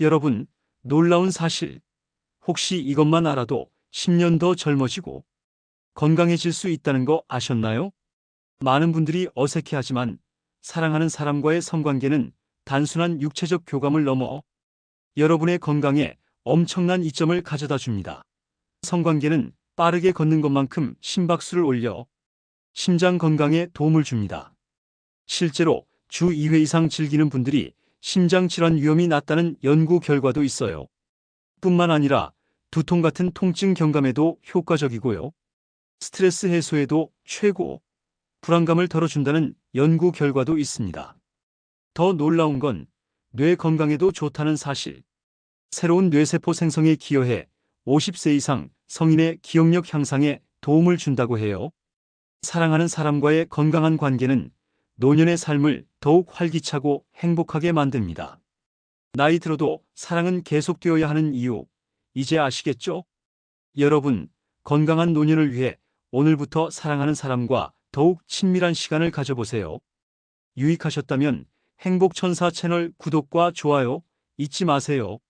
여러분, 놀라운 사실. 혹시 이것만 알아도 10년 더 젊어지고 건강해질 수 있다는 거 아셨나요? 많은 분들이 어색해하지만 사랑하는 사람과의 성관계는 단순한 육체적 교감을 넘어 여러분의 건강에 엄청난 이점을 가져다 줍니다. 성관계는 빠르게 걷는 것만큼 심박수를 올려 심장 건강에 도움을 줍니다. 실제로 주 2회 이상 즐기는 분들이 심장 질환 위험이 낮다는 연구 결과도 있어요. 뿐만 아니라 두통 같은 통증 경감에도 효과적이고요. 스트레스 해소에도 최고, 불안감을 덜어준다는 연구 결과도 있습니다. 더 놀라운 건 뇌 건강에도 좋다는 사실. 새로운 뇌세포 생성에 기여해 50세 이상 성인의 기억력 향상에 도움을 준다고 해요. 사랑하는 사람과의 건강한 관계는 노년의 삶을 더욱 활기차고 행복하게 만듭니다. 나이 들어도 사랑은 계속되어야 하는 이유, 이제 아시겠죠? 여러분, 건강한 노년을 위해 오늘부터 사랑하는 사람과 더욱 친밀한 시간을 가져보세요. 유익하셨다면 행복천사 채널 구독과 좋아요 잊지 마세요.